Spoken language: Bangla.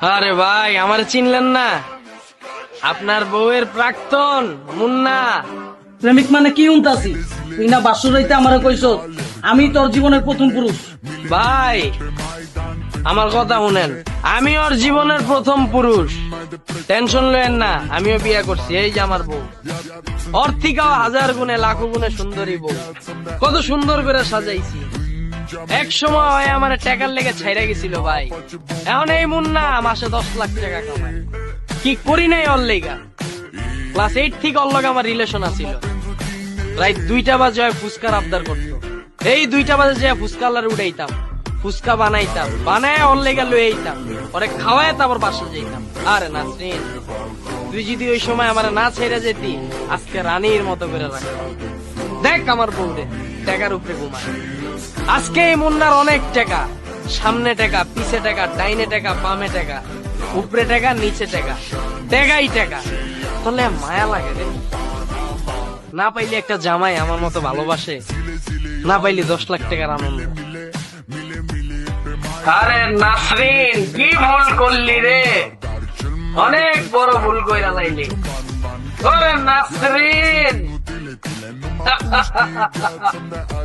আরে ভাই আমার চিনলেন না। আপনার বউয়ের প্রাক্তন মুন্না। প্রেমিক মানে কি উনতাছি তুই না বাসুর রাইতে আমার কইস আমি তোর জীবনের প্রথম পুরুষ। ভাই আমার কথা শুনেন আমি ওর জীবনের প্রথম পুরুষ। টেনশন লয়েন না আমিও বিয়ে করছি এই যে আমার বউ। ওর থেকেও হাজার গুণে লাখো গুণে সুন্দরী বউ। কত সুন্দর করে সাজাইছি। এক সময় আমার টাকার লেগে ছাইরা গেছিল ভাই। এখন এই মুন্না মাসে দশ লাখ টাকা কামায়। কি করি নাই ওর লেগা? ক্লাস এইট থেকে ওর আমার রিলেশন আছিল। রাত দুইটা বাজে হয় ফুচকার আবদার করতো। এই দুইটা বাজে যে ফুচকালার উড়াইতাম, ফুচকা বানাইতাম, বানায় ওর লেগে লয়ে আইতাম। পরে খাওয়ায় তারপর বাসা যাইতাম। আরে না তুই যদি ওই সময় আমার না ছেড়ে যেতি, আজকে রানীর মতো করে রাখতাম। দেখ আমার বউরে টাকার উপরে ঘুমায়। আজকে এই মুন্নার অনেক টাকা। সামনে টাকা, পিছে টাকা, ডাইনে টাকা, বামে টাকা, উপরে টাকা, নিচে টাকা। টাকাই টাকা। তাহলে মায়া লাগে রে। না পাইলে একটা জামাই আমার মতো ভালোবাসে, না পাইলে দশ লাখ টাকার আনন্দ। আরে নাসরিন, কি ভুল করলি রে? অনেক বড় ভুল কইরা লাইলি। ওরে নাসরিন!